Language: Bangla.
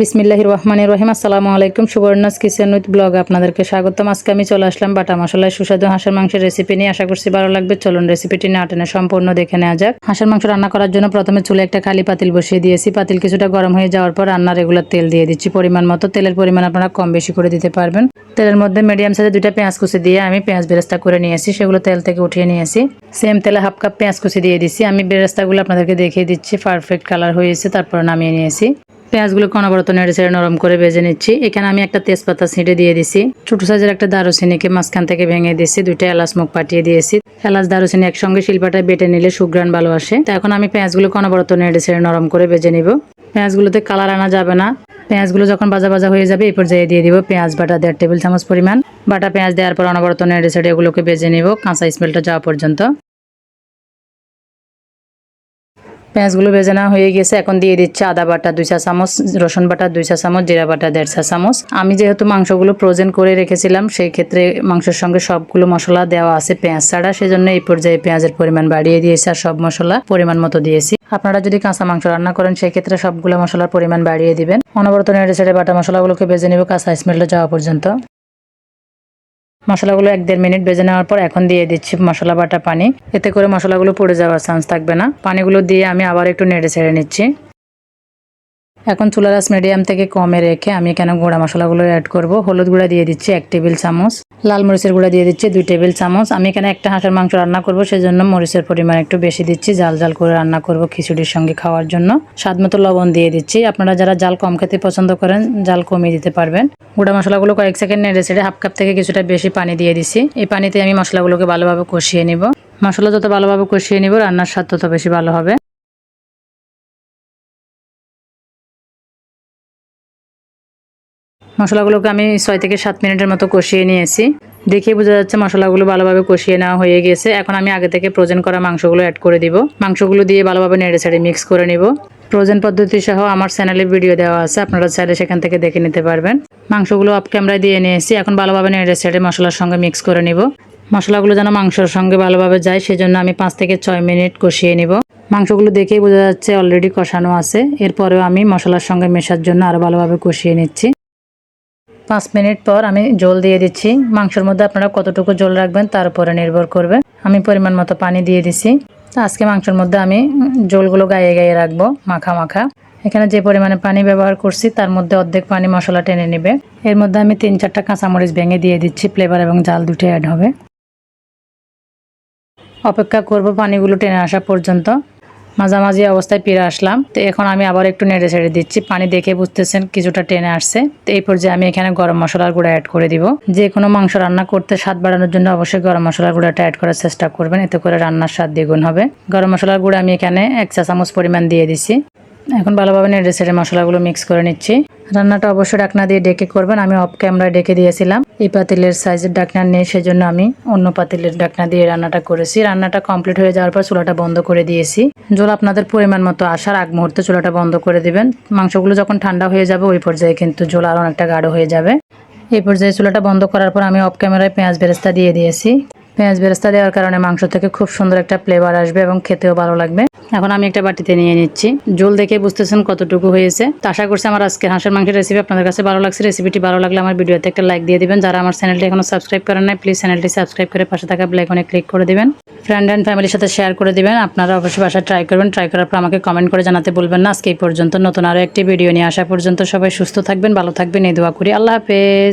বিসমিল্লাহ রহমান রহিম আসসালামু আলাইকুম, সুবর্ণাস কিচেন উইথ ব্লগ আপনাদেরকে স্বাগতম। আজকে আমি চলে আসলাম বাটা মশলায় সুস্বাদু হাঁসের মাংসের রেসিপি নিয়ে। আশা করছি ভালো লাগবে। চলুন রেসিপিটি না টেনে সম্পূর্ণ দেখে নেওয়া যাক। হাঁসের মাংস রান্না করার জন্য প্রথমে চুলে একটা খালি পাতিল বসিয়ে দিয়েছি। পাতিল কিছুটা গরম হয়ে যাওয়ার পর রান্নার রেগুলার তেল দিয়ে দিচ্ছি। পরিমাণ মতো তেলের পরিমাণ আপনারা কম বেশি করে দিতে পারবেন। তেলের মধ্যে মিডিয়াম সাইজে দুইটা পেঁয়াজ কুচি দিয়ে আমি পেঁয়াজ বেরেস্তা করে নিয়েছি। সেগুলো তেল থেকে উঠিয়ে নিয়েছি। সেম তেলে হাফ কাপ পেঁয়াজ কুচি দিয়ে দিচ্ছি। আমি বেরেস্তাগুলো আপনাদেরকে দেখিয়ে দিচ্ছি। পারফেক্ট কালার হয়েছে, তারপর নামিয়ে নিয়েছি। পেঁয়াজগুলোকে অনবরত নেড়ে ছেড়ে নরম করে ভেজে নিচ্ছি। এখানে আমি একটা তেজপাতা ছিঁড়ে দিয়ে দিছি। ছোট সাইজের একটা দারুচিনিকে মাঝখান থেকে ভেঙে দিয়েছি দুইটা এলাচ মুখ পাঠিয়ে দিয়েছি। এলাচ, দারুচিনি একসঙ্গে শিল্পাটায় বেটে নিলে সুগ্রান ভালো আসে। তো এখন আমি পেঁয়াজগুলোকে অনবরত নেড়ে ছেড়ে নরম করে ভেজে নিব। পেঁয়াজগুলোতে কালার আনা যাবে না। পেঁয়াজগুলো যখন ভাজা ভাজা হয়ে যাবে এই পর্যায়ে দিয়ে দিব পেঁয়াজ বাটা দেড় টেবিল চামচ পরিমাণ। বাটা পেঁয়াজ দেওয়ার পর অনবরত নেড়ে ছেড়ে এগুলোকে ভেজে নিব। কাঁচা স্মেলটা যাওয়া পর্যন্ত। পেঁয়াজগুলো ভেজে নেওয়া হয়ে গেছে। এখন দিয়ে দিচ্ছে আদা বাটা দুই চা চামচ, রসুন বাটা দুই চা চামচ, জিরা বাটা দেড় চা চামচ। আমি যেহেতু মাংসগুলো ফ্রোজেন করে রেখেছিলাম, সেই ক্ষেত্রে মাংসের সঙ্গে সবগুলো মশলা দেওয়া আছে পেঁয়াজ ছাড়া। সেজন্য এই পর্যায়ে পেঁয়াজের পরিমাণ বাড়িয়ে দিয়েছি আর সব মশলা পরিমাণ মতো দিয়েছি। আপনারা যদি কাঁচা মাংস রান্না করেন, সেই ক্ষেত্রে সবগুলো মশলার পরিমাণ বাড়িয়ে দিবেন। অনবরত নেড়ে ছেড়ে বাটা মশলাগুলোকে ভেজে নেব কাঁচা স্মেলটা যাওয়া পর্যন্ত। মশলাগুলো এক দেড় মিনিট বেজে নেওয়ার পর এখন দিয়ে দিচ্ছি মশলা বাটা পানি। এতে করে মশলাগুলো পড়ে যাওয়ার চান্স থাকবে না। পানিগুলো দিয়ে আমি আবার একটু নেড়ে ছেড়ে নিচ্ছি। এখন চুলার রাস মিডিয়াম থেকে কমে রেখে আমি কেন গুঁড়া মশলাগুলো অ্যাড করব? হলুদ গুঁড়া দিয়ে দিচ্ছি এক টেবিল চামচ। লাল মরিচের গুঁড়া দিয়ে দিচ্ছি, দুই টেবিল চামচ। আমি এখানে একটা হাঁসের মাংস রান্না করব, সেজন্য মরিচের পরিমাণ একটু বেশি দিচ্ছি, জাল জাল করে রান্না করব খিচুড়ির সঙ্গে খাওয়ার জন্য। স্বাদ মতো লবণ দিয়ে দিচ্ছি। আপনারা যারা জাল কম খেতে পছন্দ করেন, জাল কমিয়ে দিতে পারবেন। গুঁড়া মশলাগুলো কয়েক সেকেন্ড নেড়ে ছেড়ে হাফ কাপ থেকে কিছুটা বেশি পানি দিয়ে দিচ্ছি। এই পানিতে আমি মশলাগুলোকে ভালোভাবে কষিয়ে নিব। মশলা যত ভালোভাবে কষিয়ে নিব, রান্নার স্বাদ তত বেশি ভালো হবে। মশলাগুলোকে আমি ছয় থেকে সাত মিনিটের মতো কষিয়ে নিয়েছি। দেখে বোঝা যাচ্ছে মশলাগুলো ভালোভাবে কষিয়ে নেওয়া হয়ে গেছে। এখন আমি আগে থেকে প্রোজেন করা মাংসগুলো অ্যাড করে দিব। মাংসগুলো দিয়ে ভালোভাবে নেড়ে ছেড়ে মিক্স করে নিব। প্রোজেন পদ্ধতি সহ আমার চ্যানেলে ভিডিও দেওয়া আছে। আপনারা চাইলে সেখান থেকে দেখে নিতে পারবেন। মাংসগুলো অফ ক্যামেরায় দিয়ে নিয়েছি। এখন ভালোভাবে নেড়ে ছেড়ে মশলার সঙ্গে মিক্স করে নিব। মশলাগুলো যেন মাংসর সঙ্গে ভালোভাবে যায়, সেজন্য আমি পাঁচ থেকে ছয় মিনিট কষিয়ে নিব। মাংসগুলো দেখেই বোঝা যাচ্ছে অলরেডি কষানো আছে। এরপরেও আমি মশলার সঙ্গে মেশার জন্য আরও ভালোভাবে কষিয়ে নিচ্ছি। পাঁচ মিনিট পর আমি জল দিয়ে দিচ্ছি। মাংসের মধ্যে আপনারা কতটুকু জল রাখবেন তার উপরে নির্ভর করবে। আমি পরিমাণ মতো পানি দিয়ে দিছি। আজকে মাংসের মধ্যে আমি জলগুলো গায়ে গায়ে রাখব, মাখা মাখা। এখানে যে পরিমাণে পানি ব্যবহার করছি, তার মধ্যে অর্ধেক পানি মশলা টেনে নেবে। এর মধ্যে আমি তিন চারটা কাঁচামরিচ ভেঙে দিয়ে দিচ্ছি, ফ্লেভার এবং জাল দুটো অ্যাড হবে। অপেক্ষা করব পানিগুলো টেনে আসা পর্যন্ত। মাঝামাঝি অবস্থায় ফিরে আসলাম। তো এখন আমি আবার একটু নেড়ে ছেড়ে দিচ্ছি। পানি দেখে বুঝতেছেন কিছুটা টেনে আসছে। তো এই পর্যায়ে আমি এখানে গরম মশলার গুঁড়া অ্যাড করে দিব। যে কোনো মাংস রান্না করতে স্বাদ বাড়ানোর জন্য অবশ্যই গরম মশলার গুঁড়াটা অ্যাড করার চেষ্টা করবেন। এতে করে রান্নার স্বাদ দ্বিগুণ হবে। গরম মশলার গুঁড়া আমি এখানে এক চা চামচ পরিমাণ দিয়ে দিছি। এখন ভালোভাবে নেড়ে ছেড়ে মশলাগুলো মিক্স করে নিচ্ছি। রান্নাটা অবশ্যই ডাকনা দিয়ে ডেকে করবেন। আমি অফ ক্যামেরায় ডেকে দিয়েছিলাম। এই পাতিলের সাইজের ডাকনা নেই, সেজন্য আমি অন্য পাতিলের ডাকনা দিয়ে রান্নাটা করেছি। রান্নাটা কমপ্লিট হয়ে যাওয়ার পর চুলাটা বন্ধ করে দিয়েছি। জল আপনাদের পরিমাণ মতো আসার আগ মুহূর্তে চুলাটা বন্ধ করে দিবেন। মাংসগুলো যখন ঠান্ডা হয়ে যাবে, ওই পর্যায়ে কিন্তু জল আর অনেকটা গাঢ় হয়ে যাবে। এই পর্যায়ে চুলাটা বন্ধ করার পর আমি অফ ক্যামেরায় পেঁয়াজ বেরেস্তা দিয়ে দিয়েছি। পেঁয়াজ বেরেস্তা দেওয়ার কারণে মাংস থেকে খুব সুন্দর একটা ফ্লেভার আসবে এবং খেতেও ভালো লাগবে। এখন আমি একটা বাটিতে নিয়ে নিচ্ছি। জল দেখে বুঝতেছেন কতটুকু হয়েছে। তো আশা করছি আমার আজকে হাঁসের মাংসের রেসিপি আপনাদের কাছে ভালো লাগছে। রেসিপিটি ভালো লাগলে আমার ভিডিওতে একটা লাইক দিয়ে দিবেন। যারা আমার চ্যানেলটি এখনও সাবস্ক্রাইব করেন নাই প্লিজ চ্যানেলটি সাবস্ক্রাইব করে পাশে থাকা ব্লাইকনে ক্লিক করে দিবেন। ফ্রেন্ড অ্যান্ড ফ্যামিলির সাথে শেয়ার করে দিবেন। আপনারা অবশ্যই বাসায় ট্রাই করবেন। ট্রাই করার পর আমাকে কমেন্ট করে জানাতে বলবেন না। আজকে এই পর্যন্ত। নতুন আরও একটি ভিডিও নিয়ে আসা পর্যন্ত সবাই সুস্থ থাকবেন, ভালো থাকবেন। এই দোয়া করি। আল্লাহ হাফেজ।